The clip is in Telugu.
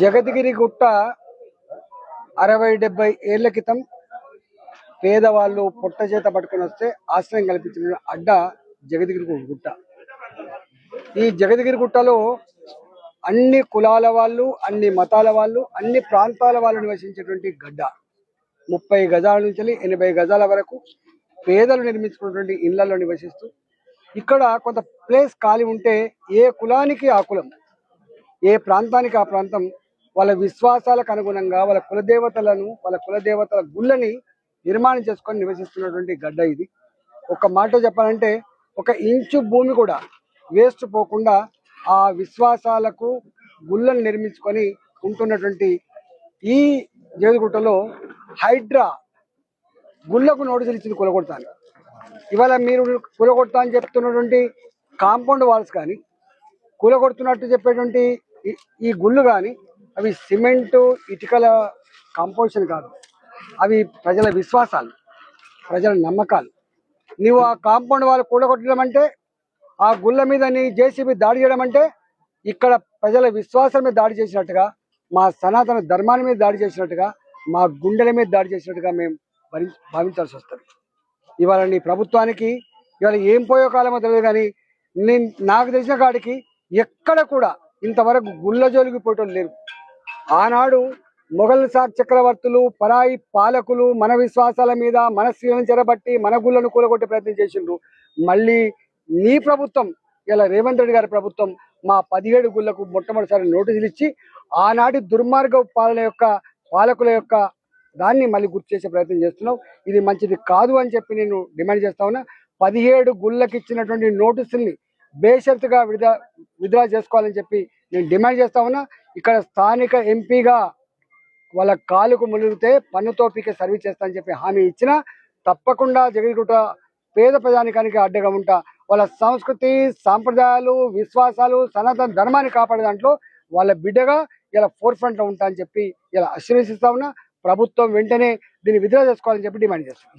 జగద్గిరి గుట్ట అరవై డెబ్బై ఏళ్ళ క్రితం పేదవాళ్ళు పొట్ట చేత పట్టుకొని వస్తే ఆశ్రయం కల్పించిన అడ్డ జగద్గిరి గుట్ట ఈ జగద్గిరి గుట్టలో అన్ని కులాల వాళ్ళు అన్ని మతాల వాళ్ళు అన్ని ప్రాంతాల వాళ్ళు నివసించేటువంటి గడ్డ. ముప్పై గజాల నుంచి ఎనభై గజాల వరకు పేదలు నిర్మించుకున్నటువంటి ఇళ్ళలో నివసిస్తూ ఇక్కడ కొంత ప్లేస్ ఖాళీ ఉంటే ఏ కులానికి ఆ కులం? ఏ ప్రాంతానికి ఆ ప్రాంతం వాళ్ళ విశ్వాసాలకు అనుగుణంగా వాళ్ళ కులదేవతలను వాళ్ళ కులదేవతల గుళ్ళని నిర్మాణం చేసుకొని నివసిస్తున్నటువంటి గడ్డ ఇది. ఒక మాట చెప్పాలంటే ఒక ఇంచు భూమి కూడా వేస్ట్ పోకుండా ఆ విశ్వాసాలకు గుళ్ళను నిర్మించుకొని ఉంటున్నటువంటి ఈ జేదుగుట్టలో హైడ్రా గుళ్ళకు నోటీసులు ఇచ్చింది కూలగొడతాను. ఇవాళ మీరు కూలగొడతా అని చెప్తున్నటువంటి కాంపౌండ్ వాల్స్ కానీ కూలగొడుతున్నట్టు చెప్పేటువంటి ఈ- ఈ గుళ్ళు కానీ అవి సిమెంటు ఇటుకల కాంపోజిషన్ కాదు. అవి ప్రజల విశ్వాసాలు ప్రజల నమ్మకాలు. నీవు ఆ కాంపౌండ్ వాళ్ళు కూడగొట్టడం అంటే ఆ గుళ్ళ మీద నీ జేసీబీ దాడి చేయడం అంటే ఇక్కడ ప్రజల విశ్వాసం మీద దాడి చేసినట్టుగా మా సనాతన ధర్మాన్ని మీద దాడి చేసినట్టుగా మా గుండెల మీద దాడి చేసినట్టుగా మేము భరి భావించాల్సి వస్తుంది. ఇవాళ నీ ప్రభుత్వానికి ఇవాళ ఏం పోయో కాలమో తెలియదు కానీ నేను నాకు తెలిసిన కాడికి ఎక్కడ కూడా ఇంతవరకు గుళ్ళ జోలికి పోయటం లేరు. ఆనాడు మొఘల్ సార్ చక్రవర్తులు పరాయి పాలకులు మన విశ్వాసాల మీద మన స్త్రీలను చెరబట్టి మన గుళ్ళను కూలగొట్టే ప్రయత్నం చేసిండ్రు. మళ్ళీ నీ ప్రభుత్వం ఇలా రేవంత్ రెడ్డి గారి ప్రభుత్వం మా పదిహేడు గుళ్ళకు మొట్టమొదటిసారి నోటీసులు ఇచ్చి ఆనాటి దుర్మార్గ పాలన యొక్క పాలకుల యొక్క దాన్ని మళ్ళీ గుర్తు చేసే ప్రయత్నం చేస్తున్నావు. ఇది మంచిది కాదు అని చెప్పి నేను డిమాండ్ చేస్తా ఉన్నా. పదిహేడు గుళ్ళకి ఇచ్చినటువంటి నోటీసుల్ని బేషరతుగా విడుదల విత్డ్రా చేసుకోవాలని చెప్పి నేను డిమాండ్ చేస్తా ఉన్నా. ఇక్కడ స్థానిక ఎంపీగా వాళ్ళ కాలుకు మునిగితే పన్నుతో పీకే సర్వీస్ చేస్తా అని చెప్పి హామీ ఇచ్చినా తప్పకుండా జగదిగుట్ట పేద ప్రజానికానికి అడ్డగా ఉంటా. వాళ్ళ సంస్కృతి సాంప్రదాయాలు విశ్వాసాలు సనాతన ధర్మాన్ని కాపాడే దాంట్లో వాళ్ళ బిడ్డగా ఇలా ఫోర్ ఫ్రంట్లో ఉంటా అని చెప్పి ఇలా ఆశీర్వదిస్తా ఉన్నా. ప్రభుత్వం వెంటనే దీన్ని విడుదల చేసుకోవాలని చెప్పి డిమాండ్ చేస్తాం